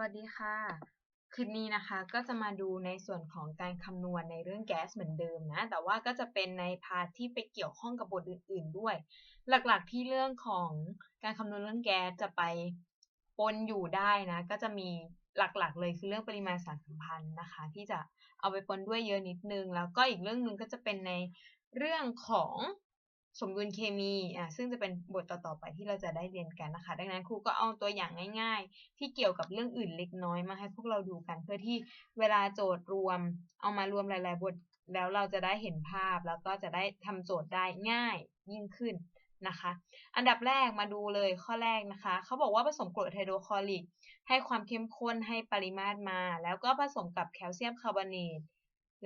วัสดีค่ะ คลิปนี้นะคะก็จะมาดูในส่วนของการคำนวณในเรื่องแก๊สเหมือนเดิมนะ แต่ว่าก็จะเป็นในพาร์ทที่ไปเกี่ยวข้องกับบทอื่น ๆ ด้วย หลักๆที่เรื่องของการคำนวณเรื่องแก๊สจะไปปนอยู่ได้นะ ก็จะมีหลักๆ เลยคือเรื่องปริมาณสารสัมพันธ์นะคะ ที่จะเอาไปปนด้วยเยอะนิดนึง แล้วก็อีกเรื่องหนึ่งก็จะเป็นในเรื่องของ สมดุลเคมีอะซึ่งจะเป็นบทต่อๆไปที่เราจะได้เรียนกันนะคะ ดังนั้นครูก็เอาตัวอย่างง่าย ๆ ที่เกี่ยวกับเรื่องอื่นเล็กน้อยมาให้พวกเราดูกัน เพื่อที่เวลาโจทย์รวม เอามารวมหลาย ๆ บทแล้วเราจะได้เห็นภาพแล้วก็จะได้ทำโจทย์ได้ง่ายยิ่งขึ้นนะคะ อันดับแรกมาดูเลยข้อแรกนะคะ เขาบอกว่าผสมกรดไฮโดรคลอริก ให้ความเข้มข้นให้ปริมาตรมา แล้วก็ผสมกับแคลเซียมคาร์บอเนต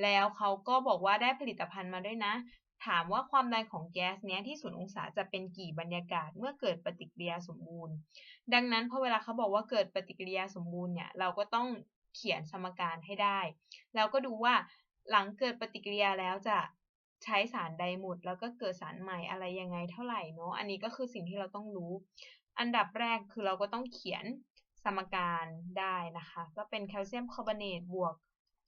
แล้วเขาก็บอกว่าได้ผลิตภัณฑ์มาด้วยนะ ถามว่าความดันของแก๊สเนี้ยที่ศูนย์องศาจะเป็นกี่บรรยากาศเมื่อเกิดปฏิกิริยาสมบูรณ์ ดังนั้นพอเวลาเขาบอกว่าเกิดปฏิกิริยาสมบูรณ์เนี่ยเราก็ต้องเขียนสมการให้ได้ แล้วก็ดูว่าหลังเกิดปฏิกิริยาแล้วจะใช้สารใดหมด แล้วก็เกิดสารใหม่อะไรยังไงเท่าไหร่เนาะอันนี้ก็คือสิ่งที่เราต้องรู้ อันดับแรกคือเราก็ต้องเขียนสมการได้นะคะ ก็เป็นแคลเซียมคาร์บอเนตบวก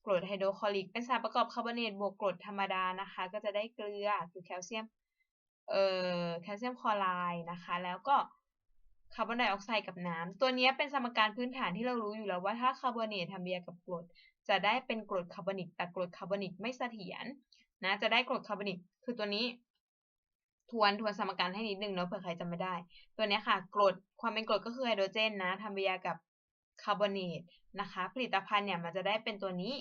กรดไฮโดรคลอริก เป็นสารประกอบคาร์บอเนตบวกกรดธรรมดานะคะ ก็จะได้เกลือคือแคลเซียมเอ่อแคลเซียมคลอไรด์นะคะ แล้วก็คาร์บอนไดออกไซด์กับน้ำตัวนี้เป็นสมการพื้นฐานที่เรารู้อยู่แล้วว่าถ้าคาร์บอเนตทำเบียกับกรด จะได้เป็นกรดคาร์บอนิก แต่กรดคาร์บอนิกไม่เสถียรนะ จะได้กรดคาร์บอนิก คือตัวนี้ทวนทวนสมการให้นิดนึงเนาะเผื่อใครจำไม่ได้ ตัวนี้ค่ะกรดความเป็นกรดก็คือไฮโดรเจนนะทำเบียกับ คาร์บอเนตนะคะ ผลิตภัณฑ์เนี่ยมันจะได้เป็นตัวนี้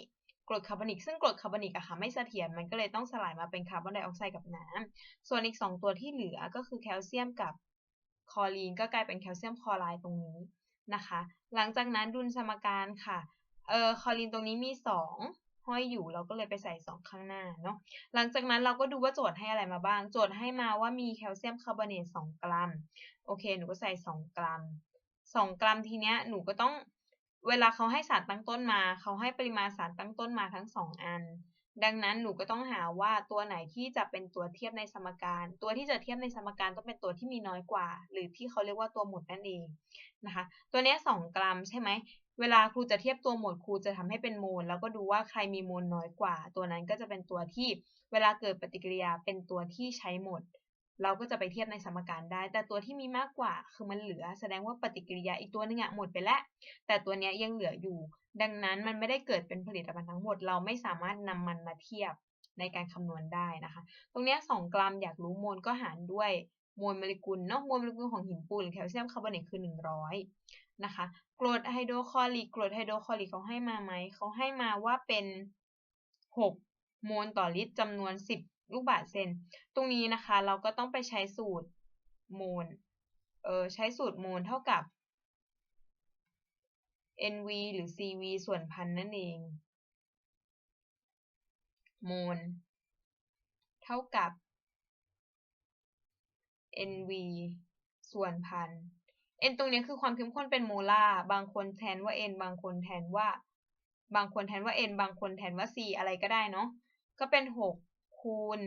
กรดคาร์บอนิก ซึ่งกรดคาร์บอนิกอะค่ะไม่เสถียรมันก็เลยต้องสลายมาเป็นคาร์บอนไดออกไซด์กับน้ำส่วนอีก 2 ตัวที่เหลือก็คือแคลเซียมกับคอรีน ก็กลายเป็นแคลเซียมคลอไรด์ตรงนี้นะคะ หลังจากนั้นดุลสมการค่ะเออคอรีนตรงนี้มี 2 ห้อยอยู่เราก็เลยไปใส่ 2 ข้างหน้าเนาะหลังจากนั้นเราก็ดูว่าโจทย์ให้อะไรมาบ้าง โจทย์ให้มาว่ามีแคลเซียมคาร์บอเนต2กรัมโอเคหนูก็ใส่ 2 กรัม 2 กรัมทีเนี้ยหนูก็ต้องเวลาเขาให้สารตั้งต้นมา เขาให้ปริมาณสารตั้งต้นมาทั้งสองอัน ดังนั้นหนูก็ต้องหาว่าตัวไหนที่จะเป็นตัวเทียบในสมการ ตัวที่จะเทียบในสมการต้องเป็นตัวที่มีน้อยกว่า หรือที่เขาเรียกว่าตัวหมดนั่นเองนะคะ ตัวนี้2กรัมใช่ไหมเวลาครูจะเทียบตัวหมดครูจะทำให้เป็นโมลแล้วก็ดูว่าใครมีโมลน้อยกว่า ตัวนั้นก็จะเป็นตัวที่เวลาเกิดปฏิกิริยาเป็นตัวที่ใช้หมด เราก็จะไปเทียบในสมการได้ แต่ตัวที่มีมากกว่าคือมันเหลือ แสดงว่าปฏิกิริยาอีกตัวนึงอะหมดไปแล้ว แต่ตัวนี้ยังเหลืออยู่ ดังนั้นมันไม่ได้เกิดเป็นผลิตภัณฑ์ทั้งหมด เราไม่สามารถนำมันมาเทียบในการคำนวณได้นะคะ ตรงนี้2กรัมอยากรู้โมลก็หารด้วยมวลโมเลกุลเนาะมวลโมเลกุลของหินปูนหรือแคลเซียมคาร์บอเนตคือ 100 นะคะกรดไฮโดรคลอริกกรดไฮโดรคลอริกเขาให้มาไหมเขาให้มาว่าเป็น 6 โมลต่อลิตรจำนวน 10 ลูกบาศก์เซน ตรงนี้นะคะ เราก็ต้องไปใช้สูตรโมลเออใช้สูตรโมลเท่ากับ NV หรือ CV ส่วนพันนั่นเองโมลเท่ากับ NV ส่วนพัน N ตรงนี้คือความเข้มข้นเป็นโมลาร์ บางคนแทนว่า N บางคนแทนว่า บางคนแทนว่า N บางคนแทนว่า C อะไรก็ได้เนาะ ก็เป็น 6 คูณ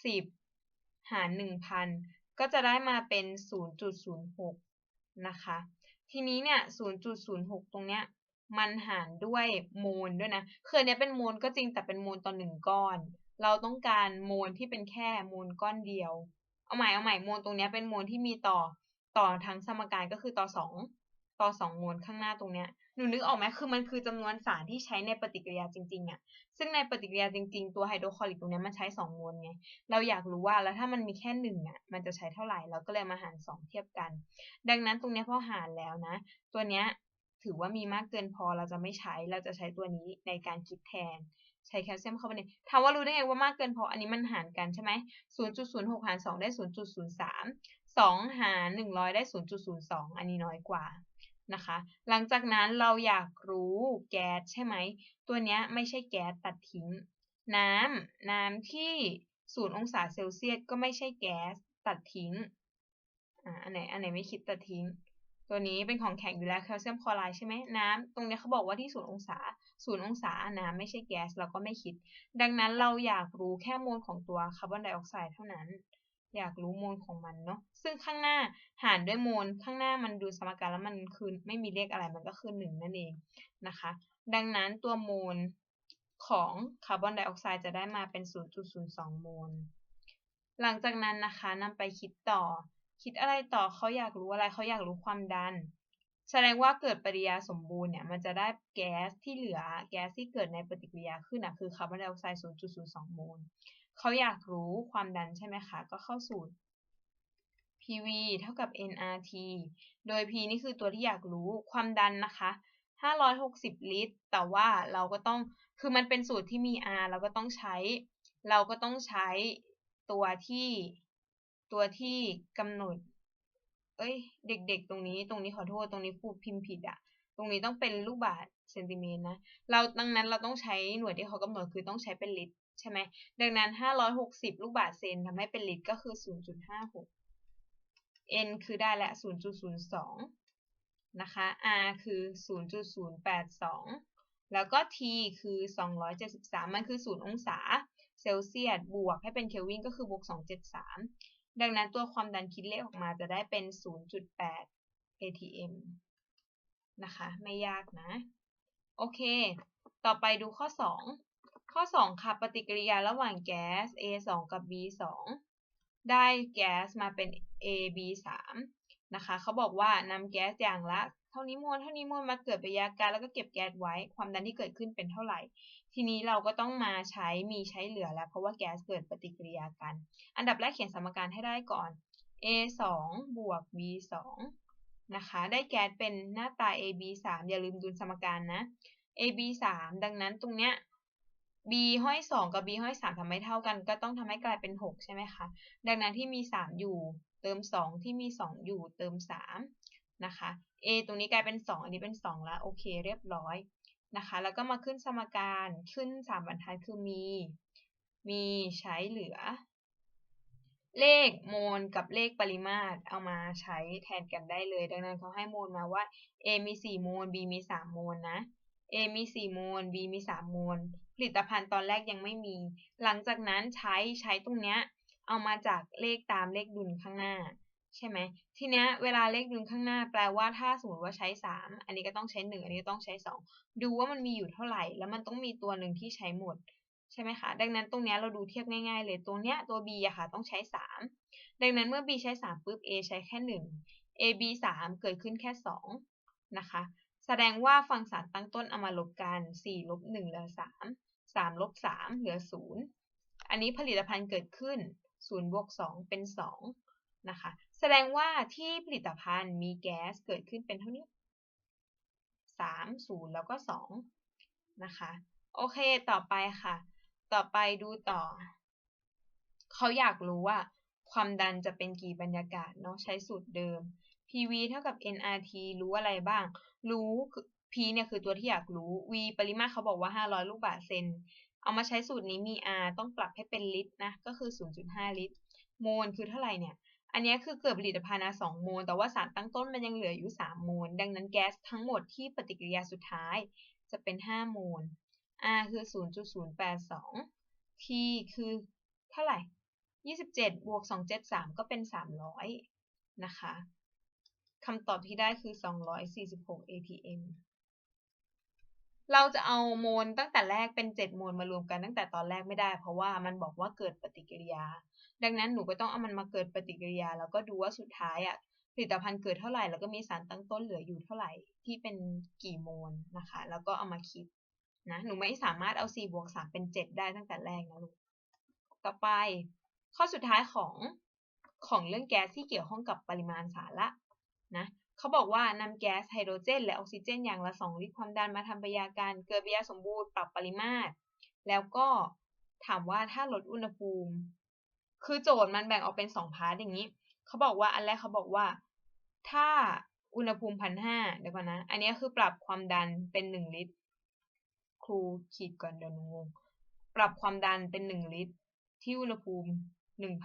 10 หาร 1,000 ก็จะได้มาเป็น 0.06 นะคะ ทีนี้เนี่ย 0.06 ตรงเนี้ยมันหารด้วยโมลด้วยนะคืออันนี้เป็นโมลก็จริงแต่เป็นโมลต่อหนึ่งก้อน เราต้องการโมลที่เป็นแค่โมลก้อนเดียว เอาใหม่เอาใหม่โมลตรงนี้เป็นโมลที่มีต่อต่อทั้งสมการก็คือต่อ2ต่อ2โมลข้างหน้าตรงเนี้ย หนูนึกออกไหมคือมันคือจำนวนสารที่ใช้ในปฏิกิริยาจริงๆอะ่ะซึ่งในปฏิกิริยาจริง ๆ ตัวไฮโดรคลอริกตรงนี้มันใช้2โมลไง เราอยากรู้ว่าแล้วถ้ามันมีแค่1อะมันจะใช้เท่าไหร่ เราก็เลยมาหาร2เทียบกัน ดังนั้นตรงนี้พอหารแล้วนะ ตัวเนี้ยถือว่ามีมากเกินพอเราจะไม่ใช้ เราจะใช้ตัวนี้ในการคิดแทน ใช้แคลเซียมคาร์บอเนตถามว่ารู้ได้ไงว่ามากเกินพอ อันนี้มันหารกันใช่ไหม0.06 หาร 2 ได้ 0.03 2 หาร 100 ได้ 0.02 อันนี้น้อยกว่า นะคะ หลังจากนั้นเราอยากรู้แก๊สใช่ไหม ตัวนี้ไม่ใช่แก๊สตัดทิ้ง น้ำน้ำที่ศูนย์องศาเซลเซียสก็ไม่ใช่แก๊สตัดทิ้ง อ่า อันไหน อันไหนไม่คิดตัดทิ้ง ตัวนี้เป็นของแข็งอยู่แล้วแคลเซียมคลอไรด์ใช่ไหมน้ำตรงนี้เขาบอกว่าที่ศูนย์องศา ศูนย์องศา น้ำไม่ใช่แก๊สเราก็ไม่คิด ดังนั้นเราอยากรู้แค่มวลของตัวคาร์บอนไดออกไซด์เท่านั้น อยากรู้โมลของมันเนาะซึ่งข้างหน้าหารด้วยโมลข้างหน้ามันดูสมการแล้วมันคือไม่มีเลขอะไรมันก็คือหนึ่งนั่นเองนะคะ ดังนั้นตัวโมลของคาร์บอนไดออกไซด์จะได้มาเป็น 0.02 โมล หลังจากนั้นนะคะนำไปคิดต่อ คิดอะไรต่อเขาอยากรู้อะไรเขาอยากรู้ความดัน แสดงว่าเกิดปฏิกิริยาสมบูรณ์เนี่ยมันจะได้แก๊สที่เหลือแก๊สที่เกิดในปฏิกิริยาขึ้นอะคือคาร์บอนไดออกไซด์ 0.02 โมล เขาอยากรู้ความดันใช่ไหมคะ ก็เข้าสูตร PV เท่ากับ nRT โดย P นี่คือตัวที่อยากรู้ความดันนะคะ 560 ลิตร แต่ว่าเราก็ต้อง คือมันเป็นสูตรที่มี R เราก็ต้องใช้ เราก็ต้องใช้ตัวที่ ตัวที่กำหนด เอ้ย เด็กๆ ตรงนี้ ตรงนี้ขอโทษ ตรงนี้ครูพิมพ์ผิดอะตรงนี้ต้องเป็นลูกบาศก์ เซนติเมตรนะ เราดังนั้นเราต้องใช้หน่วยที่เขากำหนดคือต้องใช้เป็นลิตรใช่ไหม ดังนั้น 560 ลูกบาศก์เซนทำให้เป็นลิตรก็คือ 0.56 n คือได้และ 0.02 นะคะ r คือ 0.082 แล้วก็ t คือ 273 มันคือ 0 องศาเซลเซียส บวกให้เป็นเคลวินก็คือบวก 273 ดังนั้นตัวความดันคิดเลขออกมาจะได้เป็น 0.8 atm นะคะ ไม่ยากนะ โอเค ต่อไปดูข้อ 2 ข้อ 2 ค่ะ ปฏิกิริยาระหว่างแก๊ส A2 กับ B2 ได้แก๊สมาเป็น AB3 นะคะ เขาบอกว่านำแก๊สอย่างละเท่านี้มวลเท่านี้มวลมาเกิดปฏิกิริยาการแล้วก็เก็บแก๊สไว้ ความดันที่เกิดขึ้นเป็นเท่าไหร่ ทีนี้เราก็ต้องมาใช้มีใช้เหลือแล้ว เพราะว่าแก๊สเกิดปฏิกิริยากัน อันดับแรกเขียนสมการให้ได้ก่อน A2 บวก B2 นะคะ ได้แก๊สเป็นหน้าตา AB3 อย่าลืมดูสมการนะ AB3 ดังนั้นตรงเนี้ย b ห้อย2กับ b ห้อย3ทำไม่เท่ากัน ก็ต้องทำให้กลายเป็น 6 ใช่ไหมคะ ดังนั้นที่มี 3 อยู่ เติม 2 ที่มี 2 อยู่ เติม 3 นะคะ a ตรงนี้กลายเป็น 2 อันนี้เป็น 2 แล้ว โอเค เรียบร้อยนะคะ แล้วก็มาขึ้นสมการ ขึ้น 3บรรทัดคือมี มีใช้เหลือ เลขโมลกับเลขปริมาตรเอามาใช้แทนกันได้เลย ดังนั้นเขาให้โมลมาว่า a มี 4 โมล b มี 3 โมลนะ A มี 4 โมล B มี 3 โมล ผลิตภัณฑ์ตอนแรกยังไม่มี หลังจากนั้นใช้ใช้ตรงเนี้ยเอามาจากเลขตามเลขดุลข้างหน้า ใช่ไหม ทีเนี้ยเวลาเลขดุลข้างหน้าแปลว่าถ้าสมมติว่าใช้ 3 อันนี้ก็ต้องใช้ 1 อันนี้ก็ต้องใช้ 2 ดูว่ามันมีอยู่เท่าไหร่ แล้วมันต้องมีตัวหนึ่งที่ใช้หมด ใช่ไหมคะ ดังนั้นตรงนี้เราดูเทียบง่ายๆเลยตัวเนี้ยตัว B อะค่ะต้องใช้ 3 ดังนั้นเมื่อ B ใช้ 3ปุ๊บ A ใช้แค่ 1 A B 3 เกิดขึ้นแค่ 2 นะคะ แสดงว่าฟังสารตั้งต้นเอามาลบกัน 4 ลบ 1 เหลือ 3 3 ลบ 3 เหลือ 0 อันนี้ผลิตภัณฑ์เกิดขึ้น 0 บวก 2 เป็น 2 นะคะ แสดงว่าที่ผลิตภัณฑ์มีแก๊สเกิดขึ้นเป็นเท่านี้ 3 0 แล้วก็ 2 นะคะ โอเค ต่อไปค่ะ ต่อไปดูต่อ เขาอยากรู้ว่า ความดันจะเป็นกี่บรรยากาศเนาะใช้สูตรเดิม PV เท่ากับ nRT รู้อะไรบ้าง รู้ P เนี่ยคือตัวที่อยากรู้ V ปริมาตรเขาบอกว่า 500 ลูกบาศก์เซน เอามาใช้สูตรนี้มี R ต้องปรับให้เป็นลิตรนะ ก็คือ 0.5 ลิตร โมลคือเท่าไหร่เนี่ย อันนี้คือเกิดผลิตภัณฑ์2โมล แต่ว่าสารตั้งต้นมันยังเหลืออยู่ 3 โมล ดังนั้นแก๊สทั้งหมดที่ปฏิกิริยาสุดท้ายจะเป็น 5 โมล R คือ 0.082 T คือเท่าไหร่ 27 บวก 273 ก็เป็น 300 นะคะคำตอบที่ได้คือ 246 atm เราจะเอาโมลตั้งแต่แรกเป็น 7 โมลมารวมกันตั้งแต่ตอนแรกไม่ได้ เพราะว่ามันบอกว่าเกิดปฏิกิริยา ดังนั้นหนูก็ต้องเอามันมาเกิดปฏิกิริยา แล้วก็ดูว่าสุดท้ายอะผลิตภัณฑ์เกิดเท่าไหร่ แล้วก็มีสารตั้งต้นเหลืออยู่เท่าไหร่ที่เป็นกี่โมลนะคะ แล้วก็เอามาคิด นะหนูไม่สามารถเอา4บวก3เป็น 7 ได้ตั้งแต่แรกนะลูก ต่อไป ข้อสุดท้ายของของเรื่องแก๊สที่เกี่ยวข้องกับปริมาณสารละนะเขาบอกว่านำแก๊สไฮโดรเจน และออกซิเจนอย่างละ 2 ลิตรความดันมาทำปฏิกิริยาการเกิดปฏิกิริยาสมบูรณ์ปรับปริมาตร แล้วก็ถามว่าถ้าลดอุณหภูมิ คือโจทย์มันแบ่งออกเป็น 2 พาร์ทอย่างนี้ เขาบอกว่าอันแรกเขาบอกว่า ถ้าอุณหภูมิพันห้าเดี๋ยวก่อนนะ อันนี้คือปรับความดันเป็น 1 ลิตร ครูขีดก่อนเดี๋ยวงง ปรับความดันเป็น1ลิตร ที่อุณหภูมิ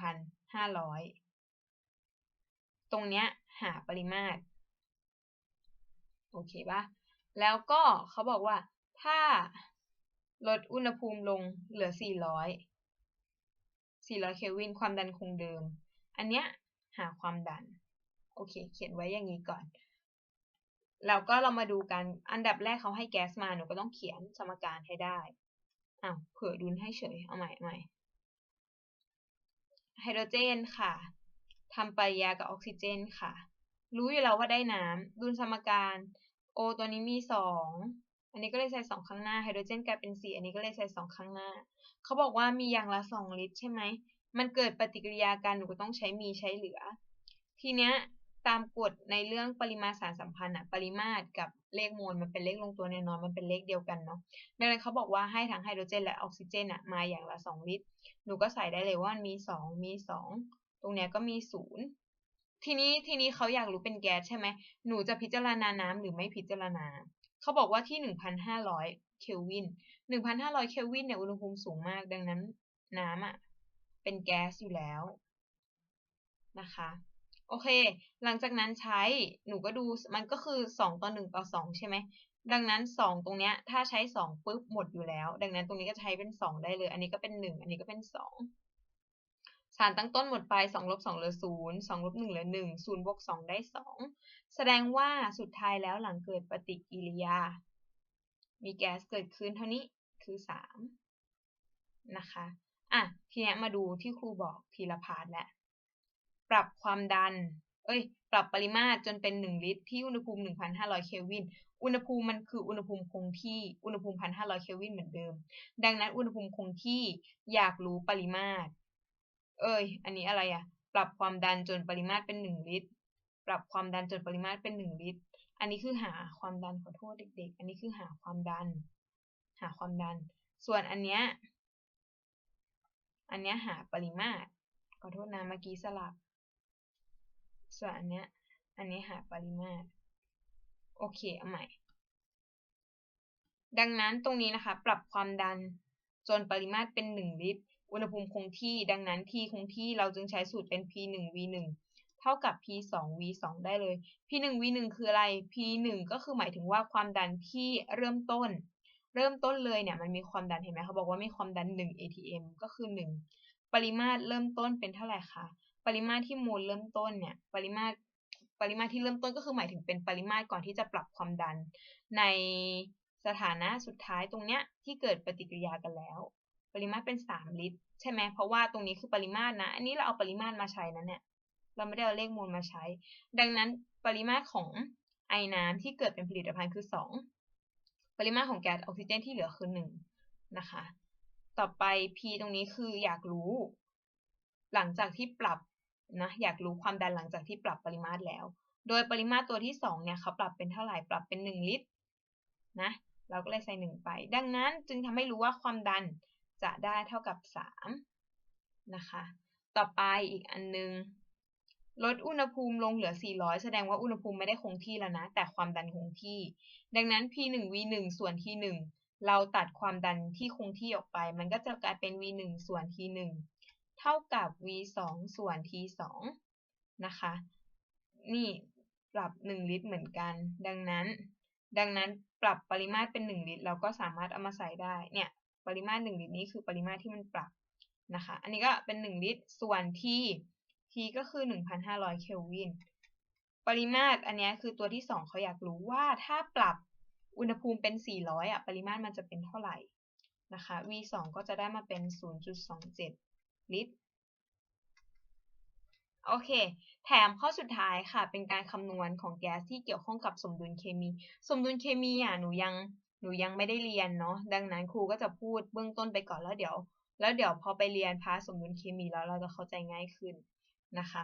1,500ตรงเนี้ยหาปริมาตร โอเคปะแล้วก็เขาบอกว่าถ้าลดอุณหภูมิลงเหลือ 400 400 เคลวิน ความดันคงเดิม อันเนี้ยหาความดัน โอเค เขียนไว้อย่างนี้ก่อน แล้วก็เรามาดูกัน อันดับแรกเขาให้แก๊สมา หนูก็ต้องเขียนสมการให้ได้ อ้าวเผื่อดุลให้เฉย เอาใหม่ใหม่ไฮโดรเจนค่ะ ทำปฏิกิริยากับออกซิเจนค่ะ รู้อยู่แล้วว่าได้น้ำ ดุลสมการ O ตัวนี้มีสองอันนี้ก็เลยใส่สองข้างหน้า ไฮโดรเจนกลายเป็นสีอันนี้ก็เลยใส่สองข้างหน้า เขาบอกว่ามีอย่างละสองลิตรใช่ไหม มันเกิดปฏิกิริยากัน หนูก็ต้องใช้มีใช้เหลือ ทีเนี้ย ตามกฎในเรื่องปริมาตรสารสัมพันธ์อะปริมาตรกับเลขมวลมันเป็นเลขลงตัวแน่นอนมันเป็นเลขเดียวกันเนาะดังนั้นเขาบอกว่าให้ทั้งไฮโดรเจนและออกซิเจนอะมาอย่างละสองลิตร หนูก็ใส่ได้เลยว่ามีสองมีสองตรงเนี้ยก็มีศูนย์ทีนี้ทีนี้เขาอยากรู้เป็นแก๊สใช่ไหมหนูจะพิจารณาน้ำหรือไม่พิจารณา เขาบอกว่าที่ 1,500 เคลวิน 1,500 เคลวินเนี่ยอุณหภูมิสูงมาก ดังนั้นน้ำอะเป็นแก๊สอยู่แล้วนะคะ โอเค หลังจากนั้นใช้หนูก็ดูมันก็คือ 2 ต่อ 1 ต่อ 2 ใช่ไหม ดังนั้น 2 ตรงเนี้ย ถ้าใช้ 2ปุ๊บหมดอยู่แล้ว ดังนั้นตรงนี้ก็ใช้เป็น 2 ได้เลย อันนี้ก็เป็น 1 อันนี้ก็เป็น 2 สารตั้งต้นหมดไป2ลบ2เหลือ0 2ลบ1เหลือ1 0บวก2ได้ 2 แสดงว่าสุดท้ายแล้วหลังเกิดปฏิกิริยา มีแก๊สเกิดขึ้นเท่านี้คือ 3 นะคะ อะ ทีนี้มาดูที่ครูบอกทีละพาร์ทแหละ ปรับความดัน เอ้ย ปรับปริมาตรจนเป็น 1 ลิตร ที่อุณหภูมิ 1,500 เคลวิน อุณหภูมิมันคืออุณหภูมิคงที่ อุณหภูมิ 1,500 เคลวินเหมือนเดิม ดังนั้นอุณหภูมิคงที่อยากรู้ปริมาตร เอ้ย อันนี้อะไรอะปรับความดันจนปริมาตรเป็น 1 ลิตร ปรับความดันจนปริมาตรเป็น 1 ลิตร อันนี้คือหาความดันขอโทษเด็ก ๆ อันนี้คือหาความดัน หาความดัน ส่วนอันเนี้ย อันเนี้ยหาปริมาตรขอโทษนะเมื่อกี้สลับ ส่วนอันเนี้ย อันนี้หาปริมาตร โอเค เอาใหม่ ดังนั้นตรงนี้นะคะ ปรับความดันจนปริมาตรเป็น 1 ลิตร อุณหภูมิคงที่ ดังนั้น T คงที่เราจึงใช้สูตรเป็น P1 V1 เท่ากับ P2 V2 ได้เลย P1 V1 คืออะไร P1 ก็คือหมายถึงว่าความดันที่เริ่มต้น เริ่มต้นเลยเนี่ยมันมีความดันเห็นไหมเขาบอกว่ามีความดัน 1 atm ก็คือ 1 ปริมาตรเริ่มต้นเป็นเท่าไหร่คะ ปริมาตรที่โมลเริ่มต้นเนี่ย ปริมาตรปริมาตรที่เริ่มต้นก็คือหมายถึงเป็นปริมาตรก่อนที่จะปรับความดัน ในสถานะสุดท้ายตรงเนี้ยที่เกิดปฏิกิริยากันแล้ว ปริมาตรเป็น 3 ลิตร ใช่ไหมเพราะว่าตรงนี้คือปริมาตรนะ อันนี้เราเอาปริมาตรมาใช้นะเนี่ยเราไม่ได้เอาเลขโมลมาใช้ ดังนั้นปริมาตรของไอน้ำที่เกิดเป็นผลิตภัณฑ์คือ 2 ปริมาตรของแก๊สออกซิเจนที่เหลือคือ1นะคะ ต่อไป P ตรงนี้คืออยากรู้ หลังจากที่ปรับ นะอยากรู้ความดันหลังจากที่ปรับปริมาตรแล้ว โดยปริมาตรตัวที่2เนี่ยเขาปรับเป็นเท่าไหร่ปรับเป็น 1 ลิตรนะเราก็เลยใส่ 1 ไป ดังนั้นจึงทำให้รู้ว่าความดันจะได้เท่ากับ 3 นะคะ ต่อไปอีกอันนึง ลดอุณหภูมิลงเหลือ 400 แสดงว่าอุณหภูมิไม่ได้คงที่แล้วนะ แต่ความดันคงที่ ดังนั้น P1 V1 ส่วน T1 เราตัดความดันที่คงที่ออกไป มันก็จะกลายเป็น V1 ส่วน T1 เท่ากับ V2 ส่วน T2 นะคะ นี่ปรับ 1 ลิตรเหมือนกัน ดังนั้น ดังนั้นปรับปริมาตรเป็น 1 ลิตร เราก็สามารถเอามาใส่ได้ เนี่ย ปริมาตร 1 ลิตรนี้คือปริมาตรที่มันปรับนะคะ อันนี้ก็เป็น 1 ลิตร ส่วน T T ก็คือ 1,500 เคลวิน ปริมาตรอันนี้คือตัวที่ 2 เขาอยากรู้ว่าถ้าปรับอุณหภูมิเป็น 400อะ ปริมาตรมันจะเป็นเท่าไหร่นะคะ V2 ก็จะได้มาเป็น 0.27 ลิตร โอเค แถมข้อสุดท้ายค่ะ เป็นการคำนวณของแก๊สที่เกี่ยวข้องกับสมดุลเคมี สมดุลเคมีอะหนูยังหนูยังไม่ได้เรียนเนาะ ดังนั้นครูก็จะพูดเบื้องต้นไปก่อนแล้วเดี๋ยว แล้วเดี๋ยวพอไปเรียนพาร์สมดุลเคมีแล้วเราจะเข้าใจง่ายขึ้นนะคะ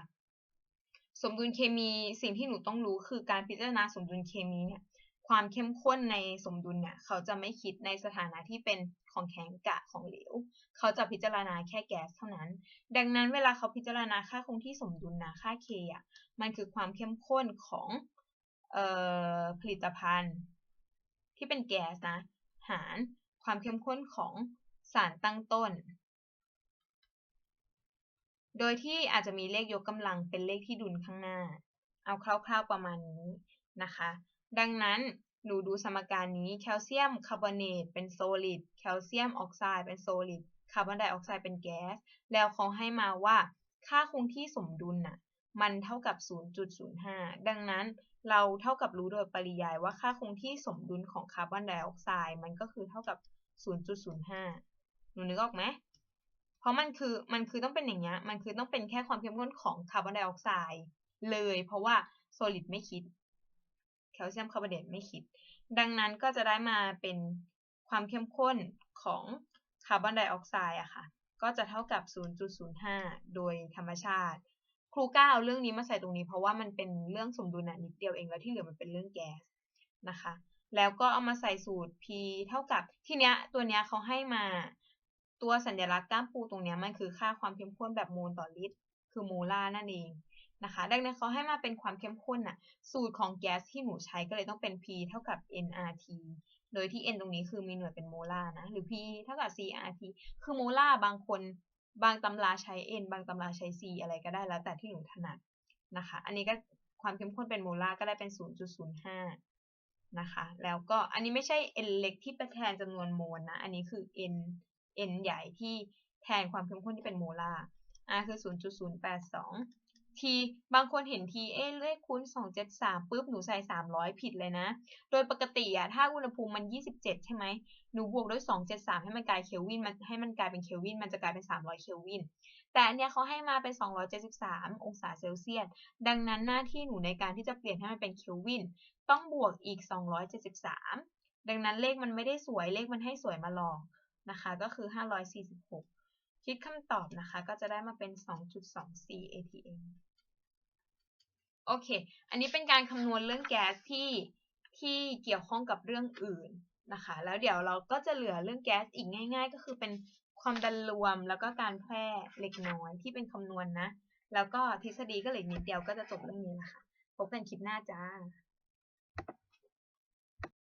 สมดุลเคมีสิ่งที่หนูต้องรู้คือการพิจารณาสมดุลเคมีเนี่ย ความเข้มข้นในสมดุลเนี่ยเขาจะไม่คิดในสถานะที่เป็นของแข็งกะของเหลว เขาจะพิจารณาแค่แก๊สเท่านั้น ดังนั้นเวลาเขาพิจารณาค่าคงที่สมดุลนะค่า K อะมันคือความเข้มข้นของออผลิตภัณฑ์ ที่เป็นแก๊สนะหารความเข้มข้นของสารตั้งต้น โดยที่อาจจะมีเลขยกกำลังเป็นเลขที่ดุลข้างหน้า เอาคร่าวๆประมาณนี้นะคะ ดังนั้นหนูดูสมการนี้แคลเซียมคาร์บอเนตเป็นโซลิดแคลเซียมออกไซด์เป็นโซลิดคาร์บอนไดออกไซด์เป็นแก๊สแล้วเขาให้มาว่าค่าคงที่สมดุลน่ะมันเท่ากับ 0.05 ดังนั้นเราเท่ากับรู้โดยปริยายว่าค่าคงที่สมดุลของคาร์บอนไดออกไซด์มันก็คือเท่ากับ 0.05 หนูนึกออกไหม เพราะมันคือมันคือต้องเป็นอย่างเงี้ย มันคือต้องเป็นแค่ความเข้มข้นของคาร์บอนไดออกไซด์เลย เพราะว่าโซลิดไม่คิด แคลเซียมคาร์บอเนตไม่คิด ดังนั้นก็จะได้มาเป็นความเข้มข้นของคาร์บอนไดออกไซด์อะค่ะ ก็จะเท่ากับ 0.05 โดยธรรมชาติ ครูก้าเอาเรื่องนี้มาใส่ตรงนี้เพราะว่ามันเป็นเรื่องสมดุลน,นิดเดียวเองแล้วที่เหลือมันเป็นเรื่องแก๊สนะคะ แล้วก็เอามาใส่สูตร P เท่ากับที่เนี้ยตัวเนี้ยเขาให้มาตัวสัญลักษณ์ก้ามปูตรงเนี้ยมันคือค่าความเข้มข้นแบบโมลต่อลิตร คือโมลาร์นั่นเอง นะคะ ดังนั้นเขาให้มาเป็นความเข้มข้นน่ะ สูตรของแก๊สที่หนูใช้ก็เลยต้องเป็น P เท่ากับ nRT โดยที่ n ตรงนี้คือมีหน่วยเป็นโมลาร์นะ หรือ P เท่ากับ CRT คือโมลาร์บางคนบางตำราใช้ n บางตำราใช้ c อะไรก็ได้แล้ว แต่ที่หนูถนัดนะคะ อันนี้ก็ความเข้มข้นเป็นโมลาร์ก็ได้เป็น 0.05 นะคะ แล้วก็อันนี้ไม่ใช่ n เล็กที่แทนจำนวนโมลนะ อันนี้คือ n n ใหญ่ที่แทนความเข้มข้นที่เป็นโมลาร์ r คือ 0.082 t บางคนเห็น t เอ๊ะเลขคูณ273ปุ๊บหนูใส่300 ผิดเลยนะ โดยปกติอะถ้าอุณหภูมิมัน 27 ใช่ไหมหนูบวกด้วย 273 ให้มันกลายเคลวินมันให้มันกลายเป็นเคลวิน มันจะกลายเป็น 300 เคลวิน แต่อันเนี้ยเขาให้มาเป็น 273 องศาเซลเซียส ดังนั้นหน้าที่หนูในการที่จะเปลี่ยนให้มันเป็นเคลวิน ต้องบวกอีก 273 ดังนั้นเลขมันไม่ได้สวยเลขมันให้สวยมาลองนะคะ ก็คือ 546 คิดคำตอบนะคะ ก็จะได้มาเป็น 2.24 atm โอเค อันนี้เป็นการคำนวณเรื่องแก๊สที่ที่เกี่ยวข้องกับเรื่องอื่นนะคะ แล้วเดี๋ยวเราก็จะเหลือเรื่องแก๊สอีกง่าย ๆ ก็คือเป็นความดันรวมแล้วก็การแพร่เล็กน้อยที่เป็นคำนวณนะ แล้วก็ทฤษฎีก็เหลือนิดเดียวก็จะจบเรื่องนี้นะคะ พบกันคลิปหน้าจ้า